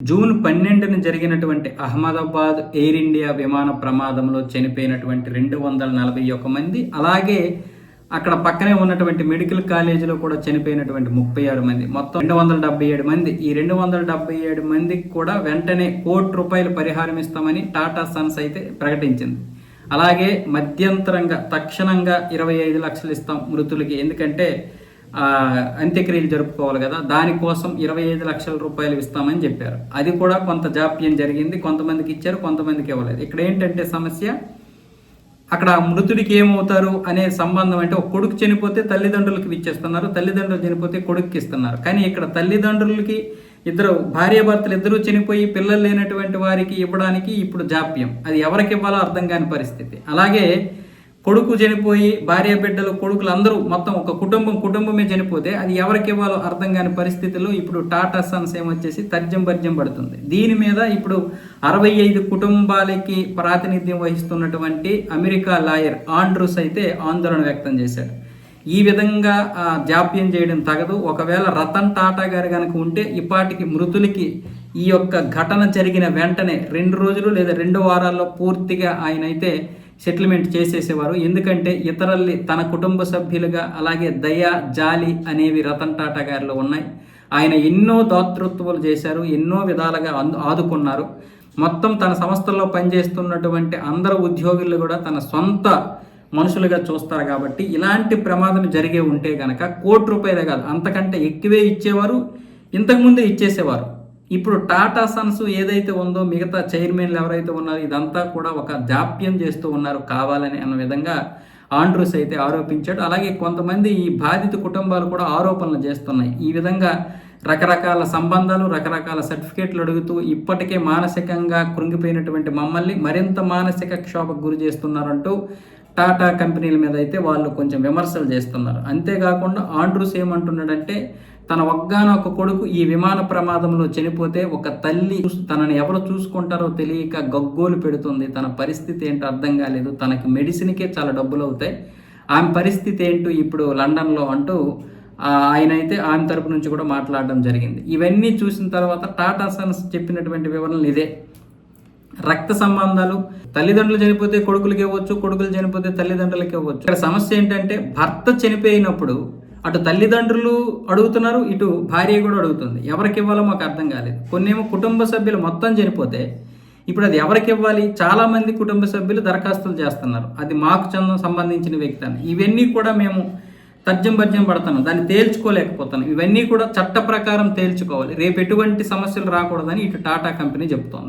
June పన్నెండున జరిగినటువంటి Ahmedabad air India విమాన ప్రమాదంలో చనిపోయినటువంటి రెండు వందల నలభై ఒక మంది అలాగే అక్కడ పక్కనే ఉన్నటువంటి మెడికల్ కాలేజీలో కూడా చనిపోయినటువంటి ముప్పై ఆరు మంది. మొత్తం రెండు వందల డెబ్బై ఏడు మంది. ఈ రెండు వందల డెబ్బై ఏడు మందికి కూడా వెంటనే కోటి రూపాయలు పరిహారం ఇస్తామని టాటా సన్స్ అయితే ప్రకటించింది. అలాగే మధ్యంతరంగా తక్షణంగా ఇరవై ఐదు లక్షలు ఇస్తాం మృతులకి. ఎందుకంటే అంత్యక్రియలు జరుపుకోవాలి కదా దానికోసం ఇరవై ఐదు లక్షల రూపాయలు ఇస్తామని చెప్పారు. అది కూడా కొంత జాప్యం జరిగింది కొంతమందికి ఇచ్చారు కొంతమందికి ఇవ్వలేదు. ఇక్కడ ఏంటంటే సమస్య అక్కడ మృతుడికి ఏమవుతారు అనే సంబంధం అంటే ఒక కొడుకు చనిపోతే తల్లిదండ్రులకి ఇచ్చేస్తున్నారు తల్లిదండ్రులు చనిపోతే కొడుకుకి ఇస్తున్నారు. కానీ ఇక్కడ తల్లిదండ్రులకి ఇద్దరు భార్యాభర్తలు ఇద్దరూ చనిపోయి పిల్లలు లేనటువంటి వారికి ఇవ్వడానికి ఇప్పుడు జాప్యం. అది ఎవరికి ఇవ్వాలో అర్థం కాని పరిస్థితి. అలాగే కొడుకు చనిపోయి భార్య బిడ్డలు కొడుకులు అందరూ మొత్తం ఒక కుటుంబం కుటుంబమే చనిపోతే అది ఎవరికి ఇవ్వాలో అర్థం కాని పరిస్థితుల్లో ఇప్పుడు టాటా సన్స్ ఏమొచ్చేసి తర్జం భర్జం పడుతుంది. దీని మీద ఇప్పుడు అరవై ఐదు కుటుంబాలకి ప్రాతినిధ్యం వహిస్తున్నటువంటి అమెరికా లాయర్ ఆండ్రూస్ అయితే ఆందోళన వ్యక్తం చేశాడు. ఈ విధంగా జాప్యం చేయడం తగదు. ఒకవేళ రతన్ టాటా గారు కనుక ఉంటే ఇప్పటికి మృతులకి ఈ యొక్క ఘటన జరిగిన వెంటనే రెండు రోజులు లేదా రెండు వారాల్లో పూర్తిగా ఆయన అయితే సెటిల్మెంట్ చేసేసేవారు. ఎందుకంటే ఇతరుల్ని తన కుటుంబ సభ్యులుగా అలాగే దయ జాలి అనేవి రతన్ టాటా గారిలో ఉన్నాయి. ఆయన ఎన్నో దాతృత్వాలు చేశారు ఎన్నో విధాలుగా అందు- ఆదుకున్నారు. మొత్తం తన సంస్థల్లో పనిచేస్తున్నటువంటి అందరు ఉద్యోగులు కూడా తన సొంత మనుషులుగా చూస్తారు కాబట్టి ఇలాంటి ప్రమాదం జరిగే ఉంటే గనక కోటి రూపాయలే కాదు అంతకంటే ఎక్కువే ఇచ్చేవారు ఇంతకుముందే ఇచ్చేసేవారు. ఇప్పుడు టాటా సన్స్ ఏదైతే ఉందో మిగతా చైర్మన్లు ఎవరైతే ఉన్నారో ఇదంతా కూడా ఒక జాప్యం చేస్తూ ఉన్నారు కావాలని అన్న విధంగా ఆండ్రూస్ అయితే ఆరోపించాడు. అలాగే కొంతమంది ఈ బాధిత కుటుంబాలు కూడా ఆరోపణలు చేస్తున్నాయి. ఈ విధంగా రకరకాల సంబంధాలు రకరకాల సర్టిఫికేట్లు అడుగుతూ ఇప్పటికే మానసికంగా కృంగిపోయినటువంటి మమ్మల్ని మరింత మానసిక క్షోభకు గురి చేస్తున్నారంటూ టాటా కంపెనీల మీద అయితే వాళ్ళు కొంచెం విమర్శలు చేస్తున్నారు. అంతేకాకుండా ఆండ్రూస్ ఏమంటున్నాడంటే తన ఒగ్గానొక కొడుకు ఈ విమాన ప్రమాదంలో చనిపోతే ఒక తల్లి తనని ఎవరు చూసుకుంటారో తెలియక గగ్గోలు పెడుతుంది. తన పరిస్థితి ఏంటో అర్థం కాలేదు. తనకి మెడిసిన్కే చాలా డబ్బులు అవుతాయి ఆమె పరిస్థితి ఏంటో ఇప్పుడు లండన్లో అంటూ ఆయన అయితే ఆమె తరపు నుంచి కూడా మాట్లాడడం జరిగింది. ఇవన్నీ చూసిన తర్వాత టాటా సన్స్ చెప్పినటువంటి వివరణలు ఇదే. రక్త సంబంధాలు తల్లిదండ్రులు చనిపోతే కొడుకులకి ఇవ్వచ్చు కొడుకులు చనిపోతే తల్లిదండ్రులకి ఇవ్వచ్చు ఇక్కడ సమస్య ఏంటంటే భర్త చనిపోయినప్పుడు అటు తల్లిదండ్రులు అడుగుతున్నారు ఇటు భార్య కూడా అడుగుతుంది. ఎవరికి ఇవ్వాలో మాకు అర్థం కాలేదు. కొన్నేమో కుటుంబ సభ్యులు మొత్తం చనిపోతే ఇప్పుడు అది ఎవరికి ఇవ్వాలి చాలామంది కుటుంబ సభ్యులు దరఖాస్తులు చేస్తున్నారు. అది మాకు చందం సంబంధించిన వ్యక్తి అని. ఇవన్నీ కూడా మేము తర్జం భర్జం పడుతున్నాం. దాన్ని తేల్చుకోలేకపోతున్నాం. ఇవన్నీ కూడా చట్ట ప్రకారం తేల్చుకోవాలి. రేపు ఎటువంటి సమస్యలు రాకూడదని ఇటు టాటా కంపెనీ చెబుతోంది